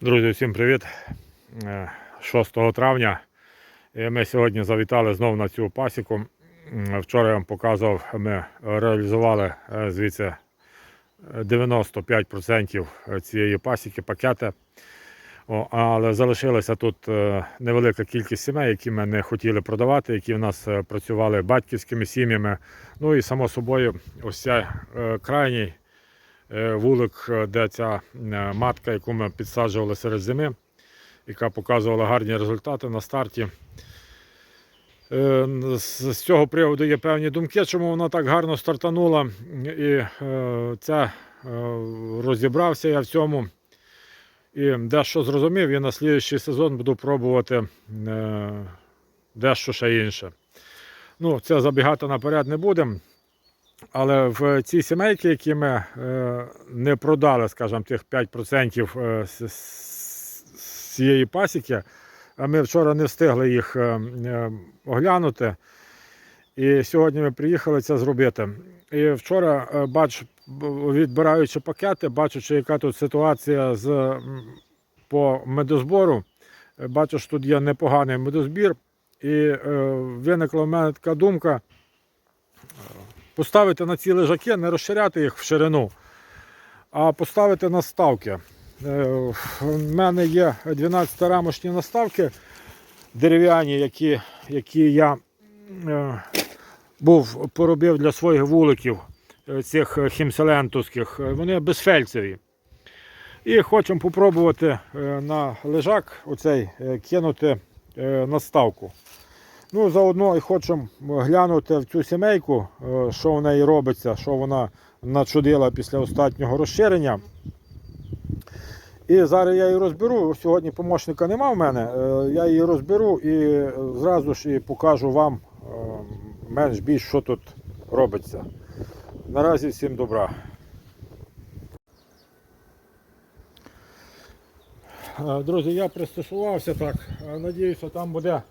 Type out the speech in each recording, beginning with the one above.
Друзі, всім привіт! Е, 6 травня. Ми сьогодні завітали знову на цю пасіку. Вчора я вам показував, ми реалізували е, звідси е, 95% цієї пасіки, пакети. О, але залишилася тут е, невелика кількість сімей, які ми не хотіли продавати, які в нас е, працювали батьківськими сім'ями. Ну і само собою, ось е, крайній е, вулик, е, де ця е, матка, яку ми підсаджували серед зими, яка показувала гарні результати на старті. Е, З цього приводу є певні думки, чому вона так гарно стартанула. І е, це е, розібрався я в цьому. І дещо зрозумів, і на слідуючий сезон буду пробувати е, дещо ще інше. Ну, це забігати наперед не будемо. Але в ці сімейки, які ми е, не продали, скажімо, тих 5% е, з, цієї пасіки, ми вчора не встигли їх е, оглянути. І сьогодні ми приїхали це зробити. І вчора бачу, відбираючи пакети, бачучи, яка тут ситуація з, по медозбору, бачу, що тут є непоганий медозбір. І виникла в мене така думка поставити на ці лежаки, не розширяти їх в ширину, а поставити на ставки. Е, мене є 12-рамочні наставки дерев'яні, які, які я е, був поробив для своїх вуликів е, цих хімселентовських. Вони безфельцеві. І хочемо попробувати е, на лежак оцей кинути наставку. Ну, заодно і хочемо глянути в цю сімейку, е, що в неї робиться, що вона начудила після останнього розширення. І зараз я її розберу. Сьогодні помощника нема в мене. Е, Я її розберу і зразу ж і покажу вам е, менш більш, що тут робиться. Наразі всім добра. Друзі, я пристосувався так. Надіюся, там буде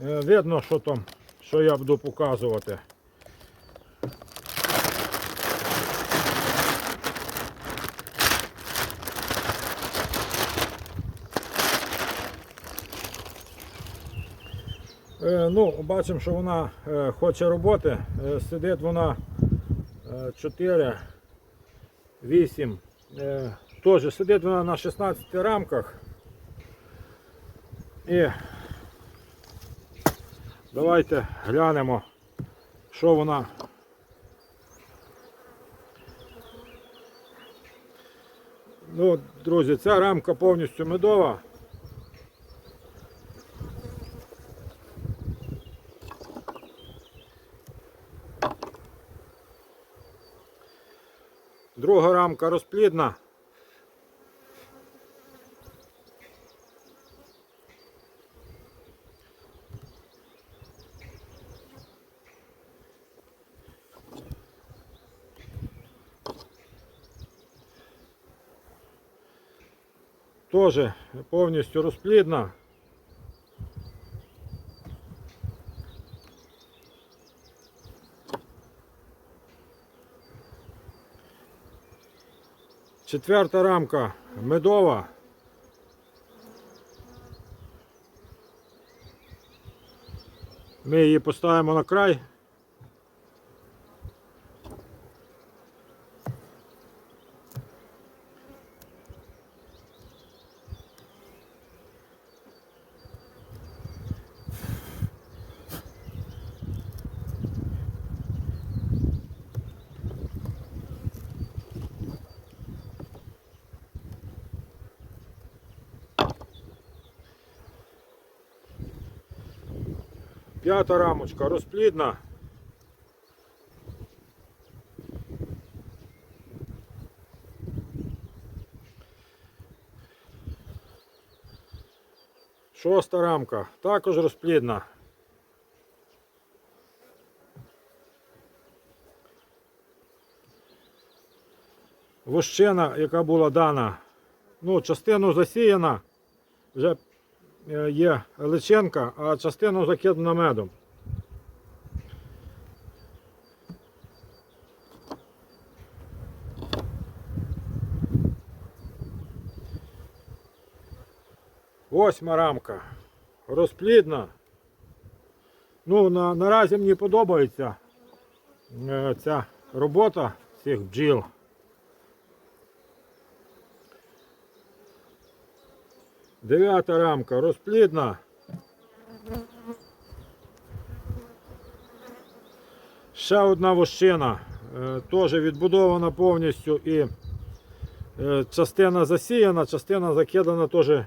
видно, що там, що я буду показувати. Е, Ну, бачимо, що вона е, хоче роботи. Е, Сидить вона е, 4, 8. Е, Теж сидить вона на 16 рамках. І давайте глянемо, що вона. Ну, друзі, ця рамка повністю медова. Друга рамка розплідна. Теж повністю розплідна. Четверта рамка медова. Ми її поставимо на край. П'ята рамочка розплідна. Шоста рамка також розплідна. Вощина, яка була дана, ну, частину засіяна, вже є личинка, а частину закидана медом. Восьма рамка. Розплідна. Ну, на, наразі мені подобається е, ця робота цих бджіл. Дев'ята рамка розплідна. Ще одна вощина, е, теж відбудована повністю і е, частина засіяна, частина закидана теж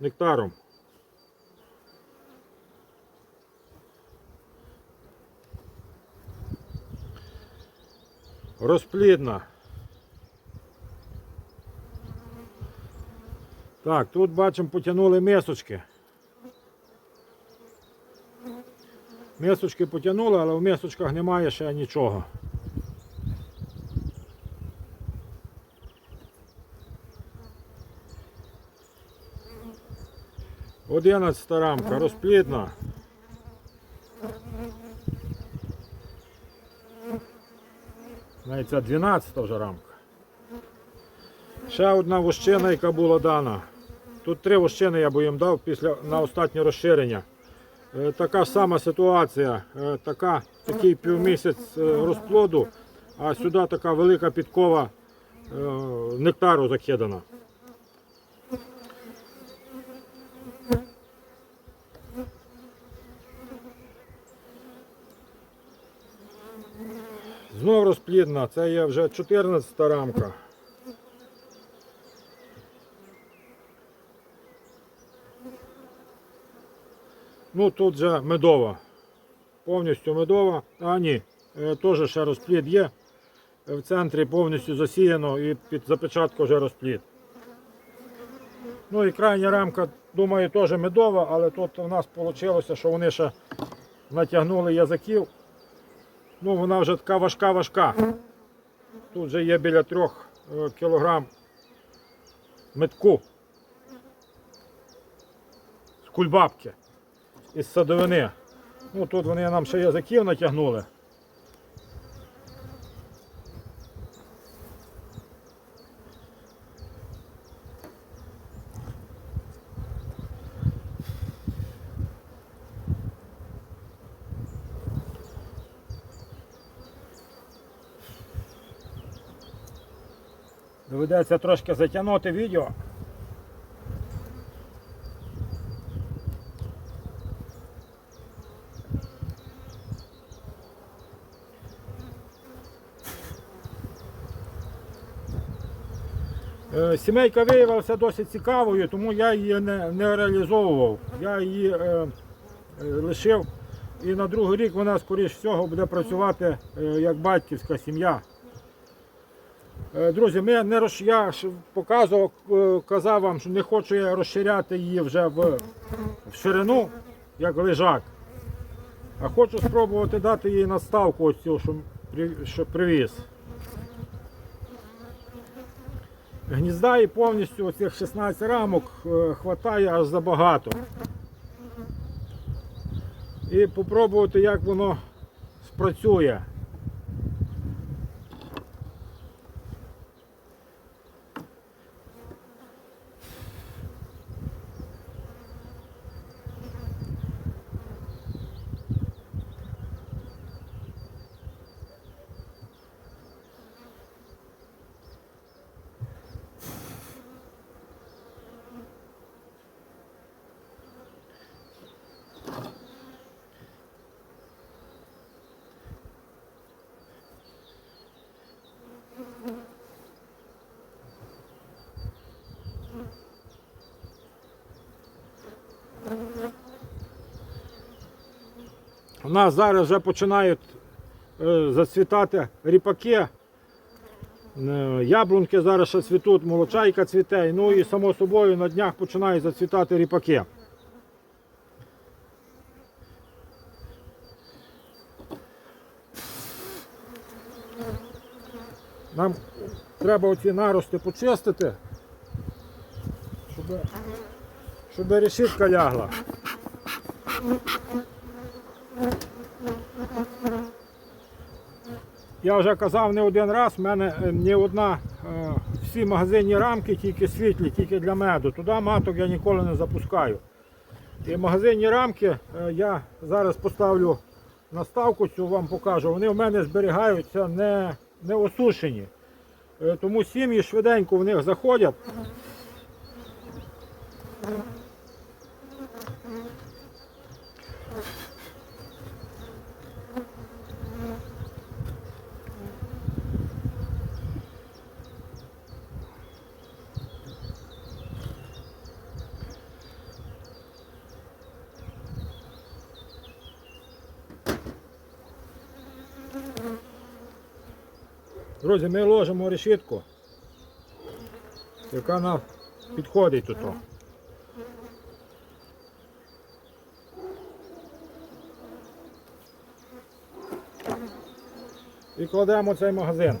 нектаром. Розплідна. Так, тут бачимо, потягнули мисочки. Мисочки потягнули, але в мисочках немає ще нічого. Одинадцята рамка, розплідна. Навіть це 12 вже рамка. Ще одна вощина, яка була дана. Тут три вощини я би їм дав після на останнє розширення. Е, Така сама ситуація, Е, така, такий півмісяць е, розплоду, а сюди така велика підкова нектару закидана. Знов розплідна, це є вже 14 рамка. Ну тут же медова. Повністю медова. А ні, е, теж ще розплід є. Е, В центрі повністю засіяно і під запечатку вже розплід. Ну і крайня рамка, думаю, теж медова, але тут у нас вийшло, що вони ще натягнули язиків. Ну, вона вже така важка-важка. Тут вже є біля 3 кілограм метку з кульбабки із садовини. Ну тут вони нам ще язиків натягнули. Доведеться трошки затягнути відео. Сімейка виявилася досить цікавою, тому я її не, не реалізовував. Я її е, е, лишив. І на другий рік вона, скоріш всього, буде працювати е, як батьківська сім'я. Е, Друзі, ми не роз... я показував, е, казав вам, що не хочу я розширяти її вже в, в ширину, як лежак. А хочу спробувати дати їй наставку ось цю, що, що привіз. Гнізда і повністю оцих 16 рамок е, хватає аж забагато. І попробувати, як воно спрацює. У нас зараз вже починають е, зацвітати ріпаки. Е, Яблунки зараз ще цвітуть, молочайка цвіте, ну і само собою на днях починають зацвітати ріпаки. Нам треба оці нарости почистити, щоб, щоб решітка лягла. Я вже казав не один раз, в мене е, ні одна е, всі магазинні рамки, тільки світлі, тільки для меду. Туди маток я ніколи не запускаю. І магазинні рамки е, я зараз поставлю наставку, цю вам покажу. Вони в мене зберігаються не, не осушені. Тому сім'ї швиденько в них заходять. Друзі, ми ложимо решітку, яка нам підходить тут. І кладемо цей магазин.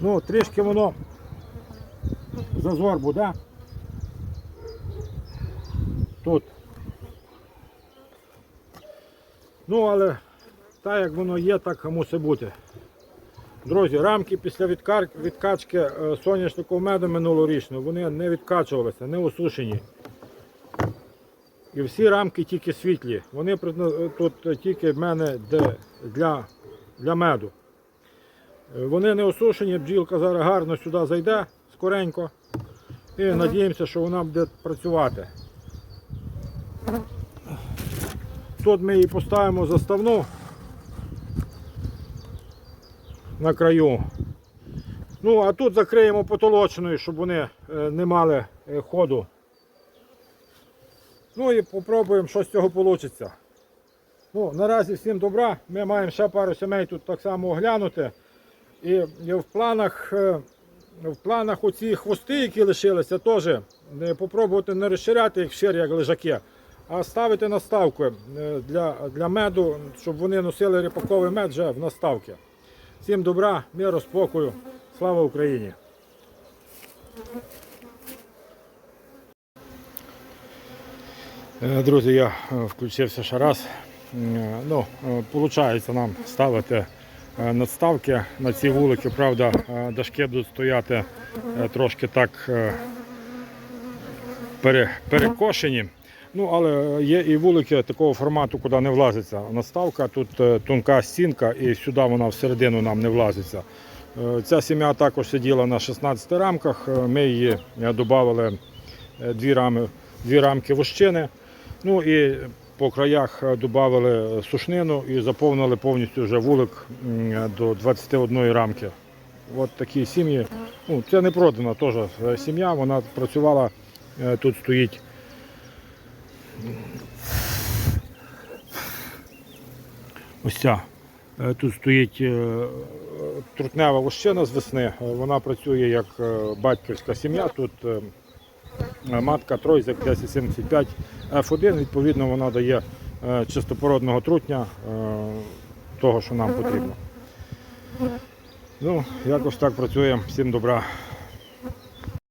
Ну, трішки воно зазор буде. Тут. Ну, але так як воно є, так мусить бути. Друзі, рамки після відкачки е, соняшникового меду минулорічного, вони не відкачувалися, не осушені. І всі рамки тільки світлі. Вони тут тільки в мене для, для меду. Е, Вони не осушені, бджілка зараз гарно сюди зайде скоренько. І надіємося, що вона буде працювати. Тут ми її поставимо заставну на краю. Ну, а тут закриємо потолочною, щоб вони е, не мали е, ходу. Ну і попробуємо, що з цього вийде. Ну, наразі всім добра. Ми маємо ще пару сімей тут так само оглянути. І, в планах, е, в планах оці хвости, які лишилися, теж не попробувати не розширяти їх вшир, як лежаки, а ставити наставки е, для, для меду, щоб вони носили ріпаковий мед вже в наставки. Всім добра, миру, спокою. Слава Україні! Е, Друзі, я е, включився ще раз. Е, Ну, виходить нам ставити е, надставки на ці вулики. Правда, е, дашки будуть стояти е, трошки так е, пере- перекошені. Ну, але є і вулики такого формату, куди не влазиться наставка. Тут е, тонка стінка і сюди вона всередину нам не влазиться. Е, Ця сім'я також сиділа на 16 рамках. Е, Ми її додали дві, рами, дві рамки вощини. Ну і по краях додали сушнину і заповнили повністю вже вулик до 21 рамки. От такі сім'ї. Ну, це не продана теж е, сім'я, вона працювала, е, тут стоїть. Ось ця. Е, Тут стоїть трутнева вощина з весни. Вона працює як батьківська сім'я. Тут матка Тройзек 1075 F1, відповідно, вона дає е, чистопородного трутня е, того, що нам потрібно. Ну, якось так працює. Всім добра.